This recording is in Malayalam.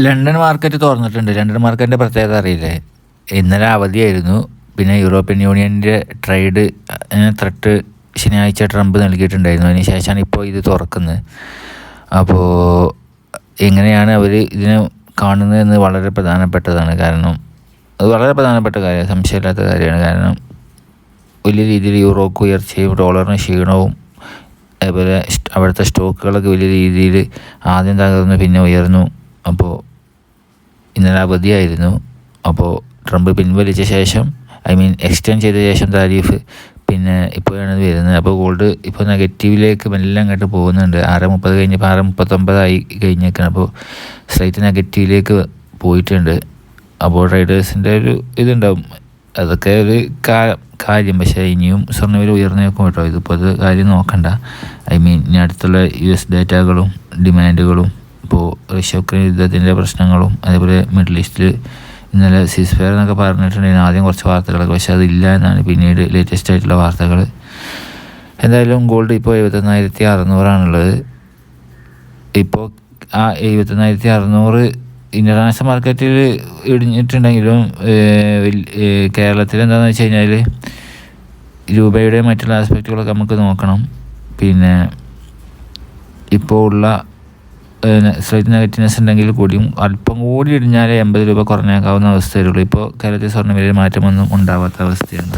ലണ്ടൻ മാർക്കറ്റ് തുറന്നിട്ടുണ്ട്. ലണ്ടൻ മാർക്കറ്റിന്റെ പ്രത്യേകത അറിയില്ലേ? ഇന്നലെ അവധിയായിരുന്നു. പിന്നെ യൂറോപ്യൻ യൂണിയന്റെ ട്രേഡ് ത്രട്ട് ശനിയാഴ്ച ട്രംപ് നൽകിയിട്ടുണ്ടായിരുന്നു. അതിന് ശേഷമാണ് ഇപ്പോൾ ഇത് തുറക്കുന്നത്. അപ്പോൾ എങ്ങനെയാണ് അവർ ഇതിനെ കാണുന്നതെന്ന് വളരെ പ്രധാനപ്പെട്ടതാണ്. കാരണം അത് വളരെ പ്രധാനപ്പെട്ട കാര്യമാണ് സംശയമില്ലാത്ത കാര്യമാണ്. കാരണം വലിയ രീതിയിൽ യൂറോക്ക് ഉയർച്ചയും ഡോളറിന് ക്ഷീണവും അതേപോലെ അവിടുത്തെ സ്റ്റോക്കുകളൊക്കെ വലിയ രീതിയിൽ ആദ്യം തകർന്നു പിന്നെ ഉയർന്നു. അപ്പോൾ ഇന്നലെ അവധിയായിരുന്നു. അപ്പോൾ ട്രംപ് പിൻവലിച്ച ശേഷം ഐ മീൻ എക്സ്റ്റെൻഡ് ചെയ്ത ശേഷം താരീഫ് പിന്നെ ഇപ്പോഴാണ് വരുന്നത്. അപ്പോൾ ഗോൾഡ് ഇപ്പോൾ നെഗറ്റീവിലേക്ക് മെല്ലെ അങ്ങോട്ട് പോകുന്നുണ്ട്. ആറ് മുപ്പത് കഴിഞ്ഞപ്പോൾ ആറ് മുപ്പത്തൊമ്പതായി കഴിഞ്ഞേക്കാണ്. അപ്പോൾ സ്ലൈറ്റ് നെഗറ്റീവിലേക്ക് പോയിട്ടുണ്ട്. അപ്പോൾ ട്രേഡേഴ്സിന്റെ ഒരു ഇതുണ്ടാവും. അതൊക്കെ ഒരു കാര്യം. പക്ഷേ ഇനിയും സ്വർണവില ഉയർന്നേക്കും കേട്ടോ. ഇതിപ്പോൾ അത് കാര്യം നോക്കണ്ട. ഐ മീൻ ഇനി അടുത്തുള്ള യു എസ് ഡേറ്റകളും ഡിമാൻഡുകളും ഇപ്പോൾ റഷ്യ ഉക്രൈൻ യുദ്ധത്തിന്റെ പ്രശ്നങ്ങളും അതേപോലെ മിഡിൽ ഈസ്റ്റിൽ ഇന്നലെ സീസ് ഫെയർ എന്നൊക്കെ പറഞ്ഞിട്ടുണ്ടെങ്കിൽ ആദ്യം കുറച്ച് വാർത്തകളൊക്കെ പക്ഷേ അതില്ല എന്നാണ് പിന്നീട് ലേറ്റസ്റ്റ് ആയിട്ടുള്ള വാർത്തകൾ. എന്തായാലും ഗോൾഡ് ഇപ്പോൾ എഴുപത്തൊന്നായിരത്തി അറുന്നൂറാണുള്ളത് ഇപ്പോൾ ആ എഴുപത്തൊന്നായിരത്തി അറുന്നൂറ് ഇന്റർനാഷണൽ മാർക്കറ്റിൽ ഇടിഞ്ഞിട്ടുണ്ടെങ്കിലും കേരളത്തിൽ എന്താണെന്ന് വെച്ച് കഴിഞ്ഞാൽ രൂപയുടെ മറ്റുള്ള ആസ്പെക്റ്റുകളൊക്കെ നമുക്ക് നോക്കണം. പിന്നെ ഇപ്പോൾ ഉള്ള സ്ലൈറ്റ് നെഗറ്റീവ്നെസ് ഉണ്ടെങ്കിൽ കൂടിയും അല്പം കൂടി ഇടിഞ്ഞാലേ എൺപത് രൂപ കുറഞ്ഞേക്കാവുന്ന അവസ്ഥയുള്ളൂ ഇപ്പോൾ കേരളത്തിൽ സ്വർണ വിലയിൽ മാറ്റമൊന്നും ഉണ്ടാവാത്ത അവസ്ഥയാണ്.